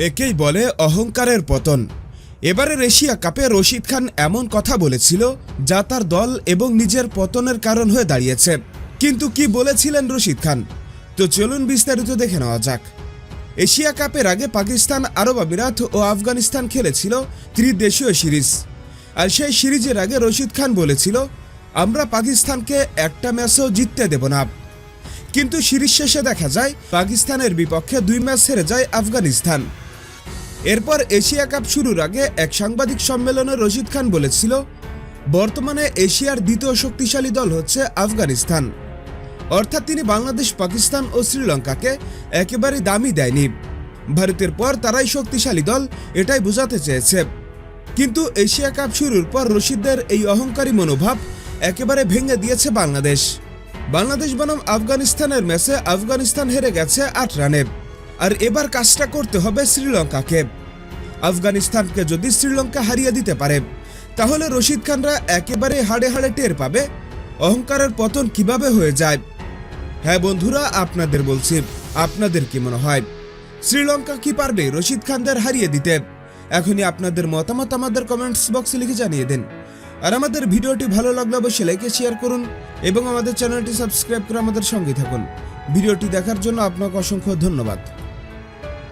একেই বলে অহংকারের পতন। এবারের এশিয়া কাপে রশিদ খান এমন কথা বলেছিল যা তার দল এবং নিজের পতনের কারণ হয়ে দাঁড়িয়েছে। কিন্তু কি বলেছিলেন রশিদ খান? তো চলুন বিস্তারিত দেখে নেওয়া যাক। এশিয়া কাপের আগে পাকিস্তান, আরব আমিরাত ও আফগানিস্তান খেলেছিল ত্রিদেশীয় সিরিজ। আর সেই সিরিজের আগে রশিদ খান বলেছিল, আমরা পাকিস্তানকে একটা ম্যাচও জিততে দেব না। কিন্তু সিরিজ শেষে দেখা যায়, পাকিস্তানের বিপক্ষে দুই ম্যাচ হেরে যায় আফগানিস্তান। এরপর এশিয়া কাপ শুরুর আগে এক সাংবাদিক সম্মেলনে রশিদ খান বলেছিল, বর্তমানে এশিয়ার দ্বিতীয় শক্তিশালী দল হচ্ছে আফগানিস্তান। অর্থাৎ তিনি বাংলাদেশ, পাকিস্তান ও শ্রীলঙ্কাকে একেবারে দামি দেয়নি। ভারতের পর তারাই শক্তিশালী দল, এটাই বোঝাতে চেয়েছে। কিন্তু এশিয়া কাপ শুরুর পর রশিদদের এই অহংকারী মনোভাব একেবারে ভেঙে দিয়েছে বাংলাদেশ। বাংলাদেশ বনাম আফগানিস্তানের ম্যাচে আফগানিস্তান হেরে গেছে আট রানে। আর এবার কাজটা করতে হবে শ্রীলঙ্কাকে। আফগানিস্তানকে যদি শ্রীলঙ্কা হারিয়ে দিতে পারে, তাহলে রশিদ খানরা একেবারে হাড়ে হাড়ে টের পাবে। অহংকারের পতন কীভাবে হয়ে যায়? হ্যাঁ বন্ধুরা, আপনাদের বলছি, আপনাদের কি মনে হয়? শ্রীলঙ্কা কি পারবে রশিদ খানদের হারিয়ে দিতে? এখনই আপনাদের মতামত আমাদের কমেন্টস বক্সে লিখে জানিয়ে দিন। আর আমাদের ভিডিওটি ভালো লাগলে অবশ্যই লাইকে শেয়ার করুন এবং আমাদের চ্যানেলটি সাবস্ক্রাইব করে আমাদের সঙ্গে থাকুন। ভিডিওটি দেখার জন্য আপনাকে অসংখ্য ধন্যবাদ।